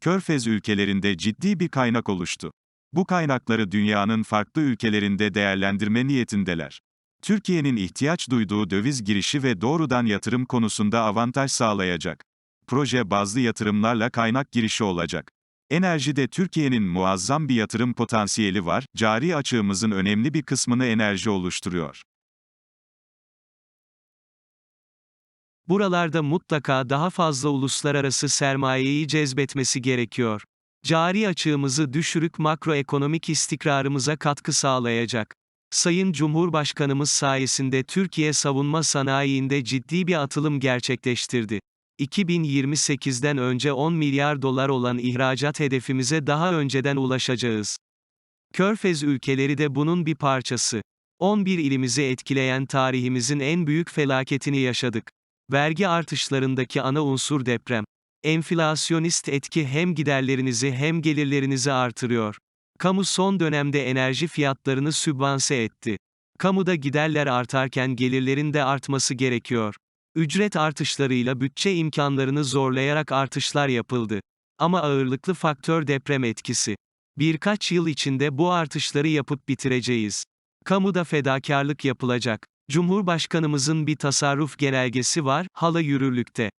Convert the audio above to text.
Körfez ülkelerinde ciddi bir kaynak oluştu. Bu kaynakları dünyanın farklı ülkelerinde değerlendirme niyetindeler. Türkiye'nin ihtiyaç duyduğu döviz girişi ve doğrudan yatırım konusunda avantaj sağlayacak. Proje bazlı yatırımlarla kaynak girişi olacak. Enerjide Türkiye'nin muazzam bir yatırım potansiyeli var, cari açığımızın önemli bir kısmını enerji oluşturuyor. Buralarda mutlaka daha fazla uluslararası sermayeyi cezbetmesi gerekiyor. Cari açığımızı düşürük makroekonomik istikrarımıza katkı sağlayacak. Sayın Cumhurbaşkanımız sayesinde Türkiye savunma sanayiinde ciddi bir atılım gerçekleştirdi. 2028'den önce 10 milyar dolar olan ihracat hedefimize daha önceden ulaşacağız. Körfez ülkeleri de bunun bir parçası. 11 ilimizi etkileyen tarihimizin en büyük felaketini yaşadık. Vergi artışlarındaki ana unsur deprem. Enflasyonist etki hem giderlerinizi hem gelirlerinizi artırıyor. Kamu son dönemde enerji fiyatlarını sübvanse etti. Kamuda giderler artarken gelirlerin de artması gerekiyor. Ücret artışlarıyla bütçe imkanlarını zorlayarak artışlar yapıldı. Ama ağırlıklı faktör deprem etkisi. Birkaç yıl içinde bu artışları yapıp bitireceğiz. Kamuda fedakarlık yapılacak. Cumhurbaşkanımızın bir tasarruf genelgesi var, hala yürürlükte.